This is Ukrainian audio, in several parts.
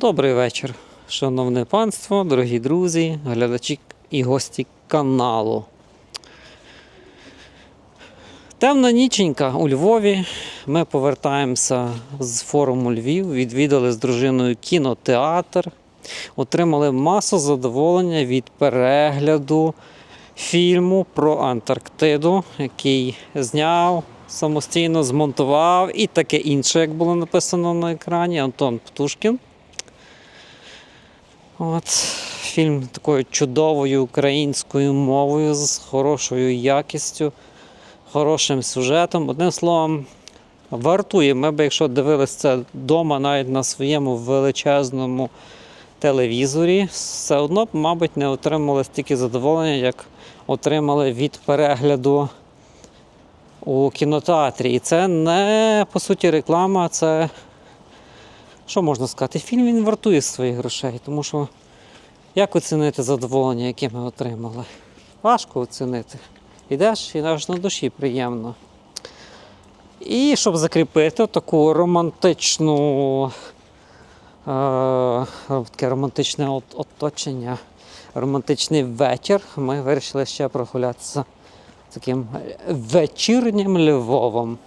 Добрий вечір, шановне панство, дорогі друзі, глядачі і гості каналу. Темна ніченька у Львові. Ми повертаємося з форуму Львів, відвідали з дружиною кінотеатр, отримали масу задоволення від перегляду фільму про Антарктиду, який зняв самостійно, змонтував і таке інше, як було написано на екрані, Антон Птушкін. От, фільм такою чудовою українською мовою, з хорошою якістю, хорошим сюжетом. Одним словом, вартує. Ми б, якщо дивилися це вдома, навіть на своєму величезному телевізорі, все одно б, мабуть, не отримали стільки задоволення, як отримали від перегляду у кінотеатрі. І це не по суті реклама, це що можна сказати? Фільм він вартує своїх грошей, тому що як оцінити задоволення, яке ми отримали? Важко оцінити. Йдеш і аж на душі приємно. І щоб закріпити таку романтичну, е, таке романтичне оточення, романтичний вечір, ми вирішили ще прогулятися таким вечірнім Львовом.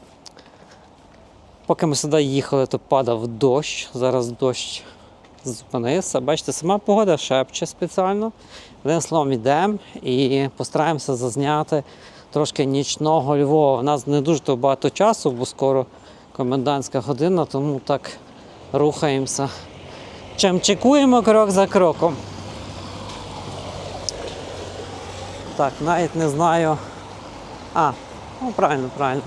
Поки ми сюди їхали, то падав дощ. Зараз дощ зупинився. Бачите, сама погода шепче спеціально. Одним словом, йдемо і постараємося зазняти трошки нічного Львова. У нас не дуже багато часу, бо скоро комендантська година, тому так рухаємося. Чим чекуємо крок за кроком. Так, навіть не знаю. А, ну правильно, правильно.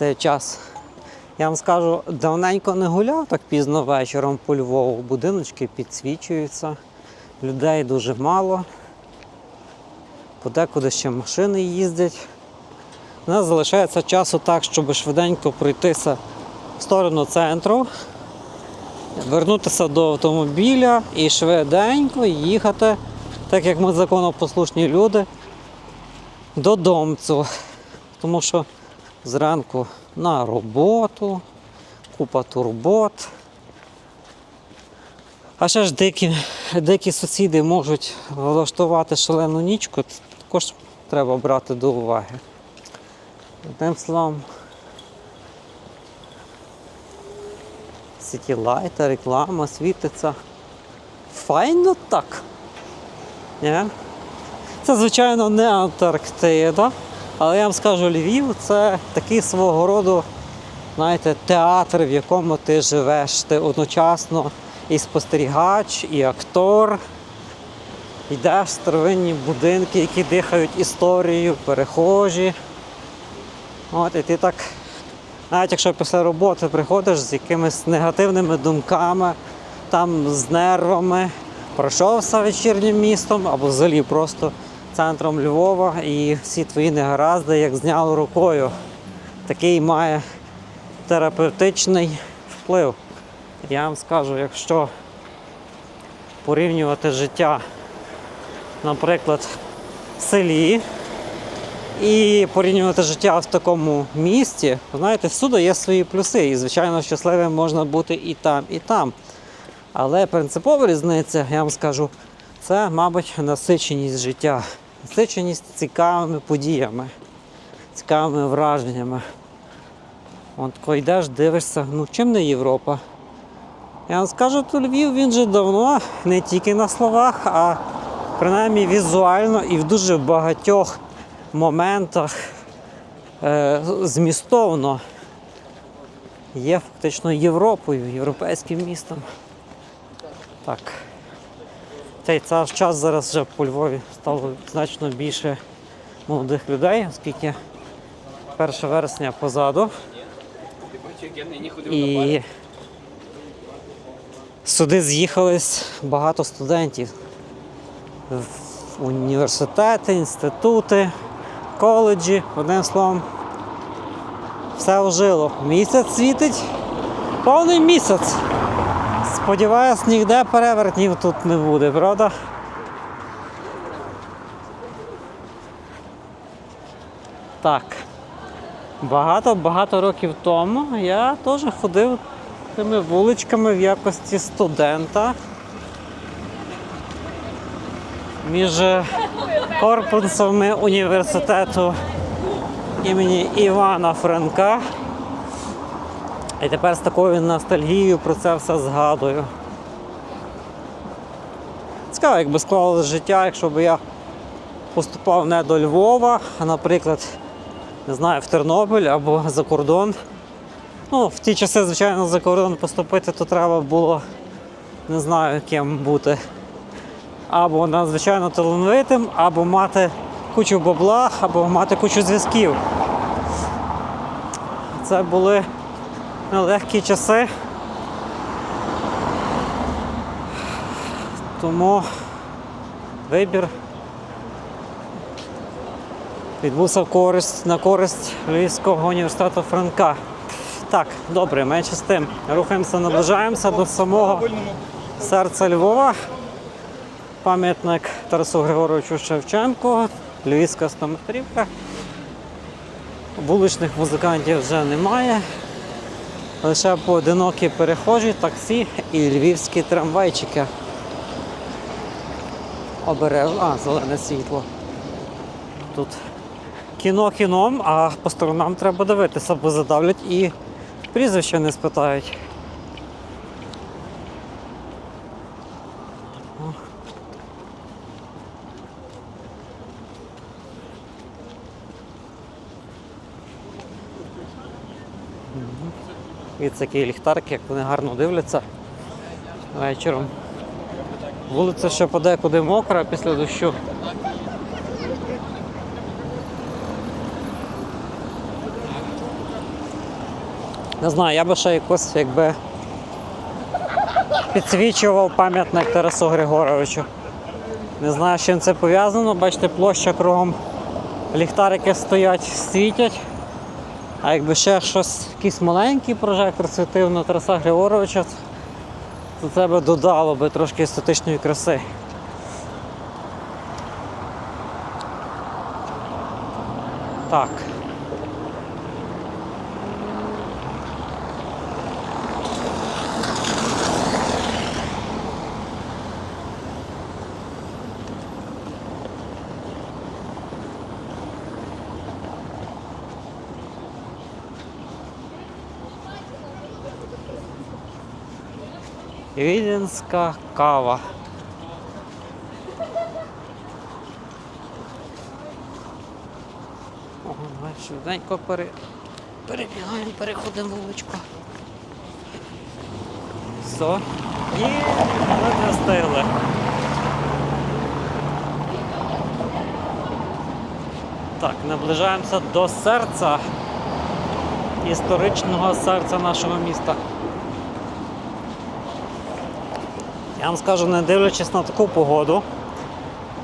Цей час. Я вам скажу, давненько не гуляв так пізно вечором по Львову. Будиночки підсвічуються, людей дуже мало. Подекуди ще машини їздять. У нас залишається часу так, щоб швиденько пройтися в сторону центру, вернутися до автомобіля і швиденько їхати, так як ми законопослушні люди, додомцю. Тому що зранку на роботу, купа турбот. А ще ж дикі, дикі сусіди можуть влаштувати шалену нічку, також треба брати до уваги. Одним словом, сітілайта, реклама світиться. Файно так. Ні? Це, звичайно, не Антарктида. Але я вам скажу, Львів це такий свого роду, знаєте, театр, в якому ти живеш. Ти одночасно і спостерігач, і актор. Йдеш в старовинні будинки, які дихають історією, перехожі. От, і ти так, навіть якщо після роботи приходиш з якимись негативними думками, там з нервами, пройшовся вечірнім містом або взагалі просто центром Львова і всі твої негаразди як зняло рукою. Такий має терапевтичний вплив. Я вам скажу, якщо порівнювати життя, наприклад, в селі і порівнювати життя в такому місті, знаєте, всюди є свої плюси. І, звичайно, щасливим можна бути і там, і там. Але принципова різниця, я вам скажу, це, мабуть, насиченість життя, насиченість цікавими подіями, цікавими враженнями. От коли йдеш, дивишся, ну чим не Європа? Я вам скажу, то Львів він же давно не тільки на словах, а принаймні візуально і в дуже багатьох моментах е, змістовно є фактично Європою, європейським містом. Так. Цей час зараз вже по Львові стало значно більше молодих людей, оскільки 1 вересня позаду. І сюди з'їхались багато студентів. Університети, інститути, коледжі, одним словом, все ожило. Місяць світить, повний місяць. Сподіваюсь, ніде перевертнів тут не буде, правда? Так. Багато-багато років тому я теж ходив тими вуличками в якості студента. Між корпусами університету імені Івана Франка. І тепер з такою ностальгією про це все згадую. Цікаво, якби склалося життя, якщо б я поступав не до Львова, а, наприклад, не знаю, в Тернопіль або за кордон. Ну, в ті часи, звичайно, за кордон поступити, то треба було не знаю, ким бути. Або надзвичайно талановитим, або мати кучу бабла, або мати кучу зв'язків. Це були нелегкі часи. Тому вибір відбувся користь, на користь Львівського університету Франка. Так, добре, менше з тим. Рухаємося, наближаємося до самого серця Львова. Пам'ятник Тарасу Григоровичу Шевченку, Львівська стометрівка. Вуличних музикантів вже немає. Лише поодинокі перехожі, таксі і львівські трамвайчики. Обережно. А, зелене світло. Тут кіно кіном, а по сторонам треба дивитися, бо задавлять і прізвища не спитають. І такі ліхтарки, як вони гарно дивляться вечором. Вулиця ще подекуди мокра після дощу. Не знаю, я би ще якось якби підсвічував пам'ятник Тарасу Григоровичу. Не знаю, з чим це пов'язано. Бачите, площа кругом ліхтарики стоять, світять. А якби ще щось, якийсь маленький прожектор світив на Тараса Григоровича, то це би додало би трошки естетичної краси. Так. Віденська кава. Ого, швиденько пере... перебігаємо, переходимо вуличку. Все. І ми не встигли. Так, наближаємося до серця історичного серця нашого міста. Я вам скажу, не дивлячись на таку погоду,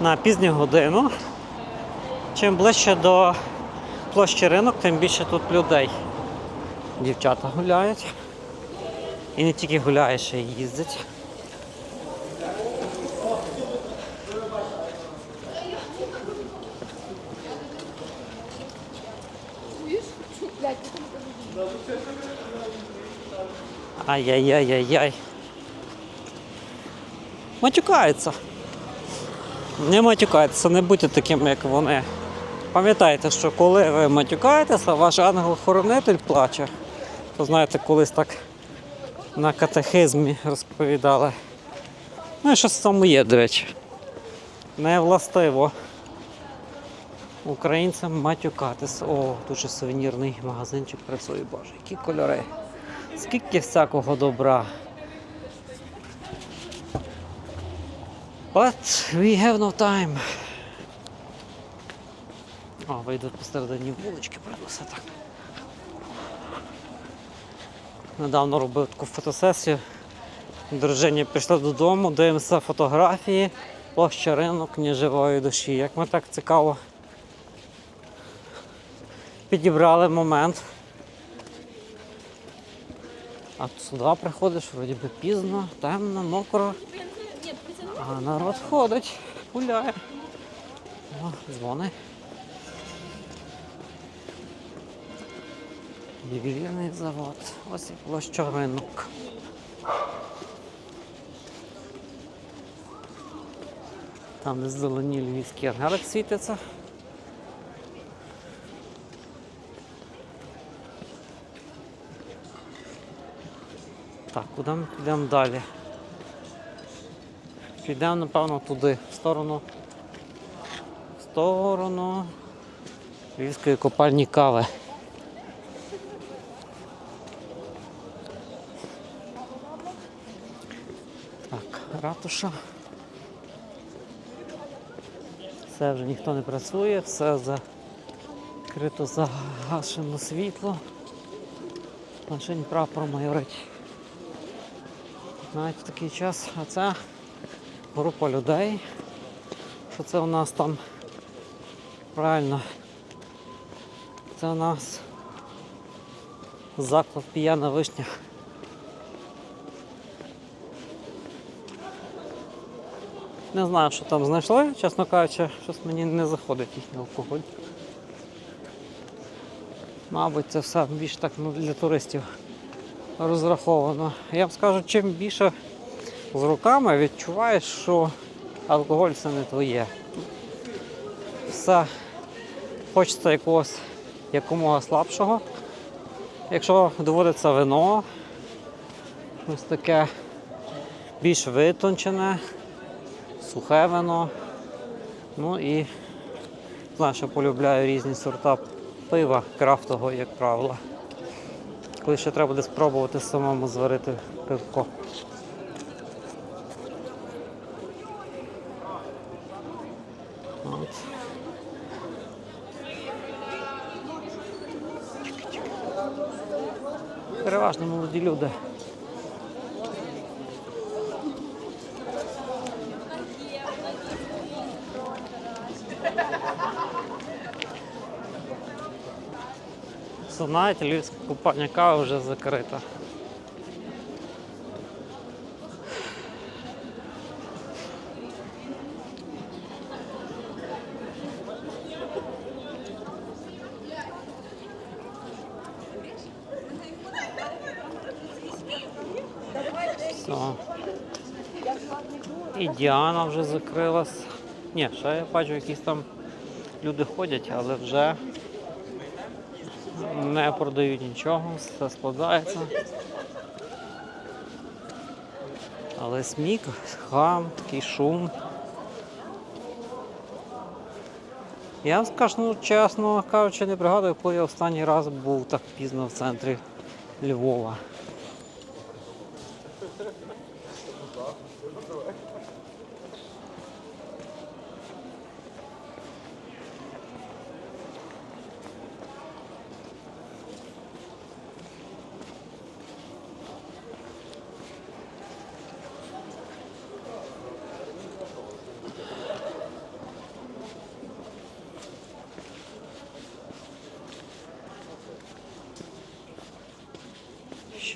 на пізню годину, чим ближче до площі ринок, тим більше тут людей. Дівчата гуляють. І не тільки гуляють, ще й їздять. Ай-яй-яй-яй-яй. Матюкаються. Не матюкайтеся, не будьте такими, як вони. Пам'ятайте, що коли ви матюкаєтеся, ваш ангел-хоронитель плаче. То знаєте, колись так на катехизмі розповідали. Ну і щось цьому є, до речі. Не властиво українцям матюкатися. О, ще сувенірний магазинчик працює, боже, які кольори. Скільки всякого добра. But we have no time. О, вийдуть посередині вулички, пройдуся так. Недавно робив таку фотосесію. Дружині прийшла додому, дивимося фотографії, площа ринок неживої душі. Як ми так цікаво підібрали момент. А сюди приходиш, вроді би пізно, темно, мокро. А народ ходить, гуляє. О, дзвони. Ювелірний завод. Ось і площа ринок. Там де зелені львівські ангелик світиться. Так, куди ми підемо далі? Підемо, напевно, туди, в сторону. В сторону Львівської копальні кави. Так, ратуша. Все вже ніхто не працює, все закрито загашено світло. Машині прапор майорить. Навіть в такий час, а це група людей. Що це у нас там правильно? Це у нас заклад п'яна вишня. Не знаю, що там знайшли, чесно кажучи, щось мені не заходить їхній алкоголь. Мабуть, це все більш так для туристів розраховано. Я вам скажу, чим більше з руками відчуваєш, що алкоголь це не твоє. Все хочеться якогось якомога слабшого. Якщо доводиться вино, ось таке більш витончене, сухе вино. Ну і знаю, що полюбляю різні сорта пива крафтового, як правило. Коли ще треба буде спробувати самому зварити пивко. Переважно молоді люди. Знаєте, львівська купальня кави вже закрита. Все. І Діана вже закрилась. Ні, ще я бачу, якісь там люди ходять, але вже не продають нічого, все складається. Але смік, хам, такий шум. Я скажу, ну, чесно кажучи, не пригадую, коли я останній раз був так пізно в центрі Львова.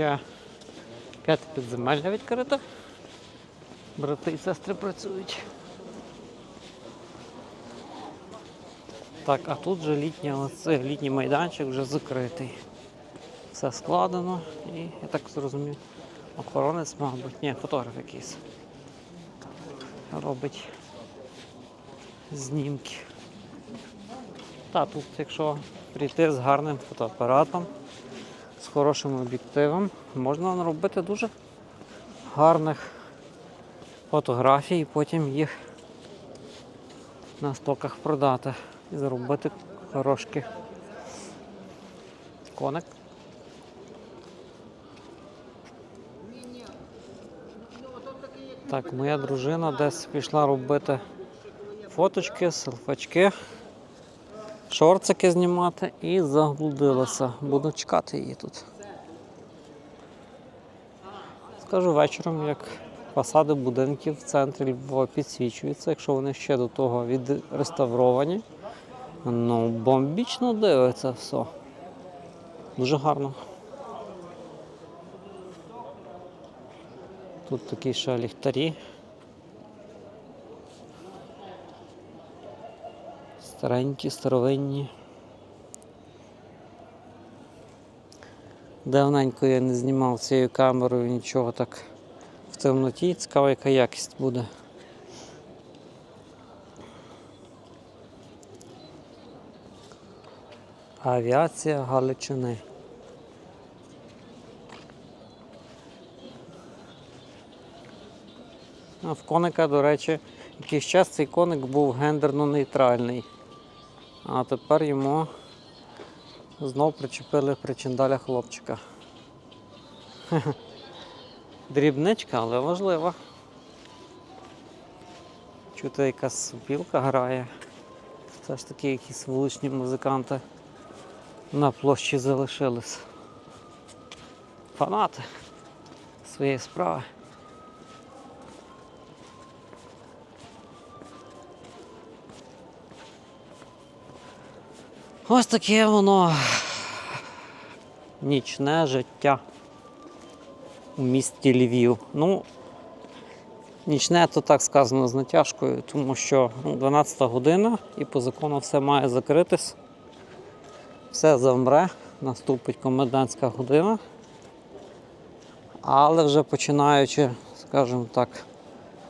Ще п'яте підземелля відкрите. Брати і сестри працюють. Так, а тут же літня, оце, літній майданчик вже закритий. Все складено і, я так зрозумів, охоронець, мабуть, ні, фотограф якийсь. Робить знімки. Та тут, якщо прийти з гарним фотоапаратом, хорошим об'єктивом, можна наробити дуже гарних фотографій і потім їх на стоках продати і заробити хороший коник. Так, моя дружина десь пішла робити фоточки, селфачки, шорцики знімати і заблудилася. Буду чекати її тут. Скажу вечором, як фасади будинків в центрі Львова підсвічуються, якщо вони ще до того відреставровані. Ну, бомбічно дивиться все. Дуже гарно. Тут такі ще ліхтарі. Старенькі, старовинні. Давненько я не знімав цією камерою нічого так в темноті. Цікаво, яка якість буде. Авіація Галичини. А в коника, до речі, якийсь час цей коник був гендерно нейтральний. А тепер йому знов причепили причиндаля хлопчика. Дрібничка, але важлива. Чути, якась супілка грає. Все ж таки якісь вуличні музиканти на площі залишились. Фанати своєї справи. Ось таке воно нічне життя у місті Львів. Ну, нічне то так сказано з натяжкою, тому що ну, 12 година і по закону все має закритись. Все замре, наступить комендантська година. Але вже починаючи, скажімо так,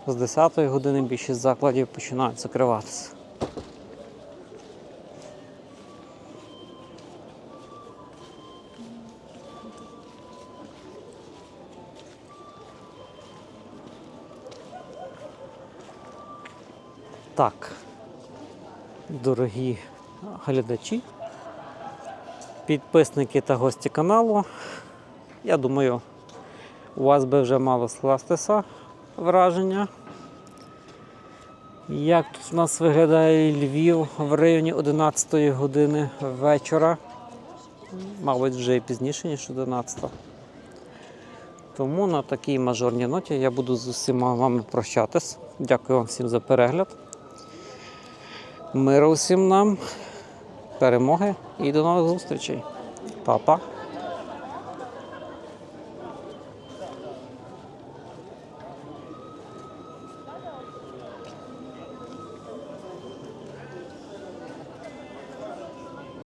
з 10 години більшість закладів починають закриватися. Так, дорогі глядачі, підписники та гості каналу. Я думаю, у вас би вже мало скластися враження. Як тут у нас виглядає Львів в районі 11 години вечора. Мабуть, вже і пізніше, ніж 11. Тому на такій мажорній ноті я буду з усіма вами прощатись. Дякую вам всім за перегляд. Миру всім нам, перемоги і до нових зустрічей. Па-па.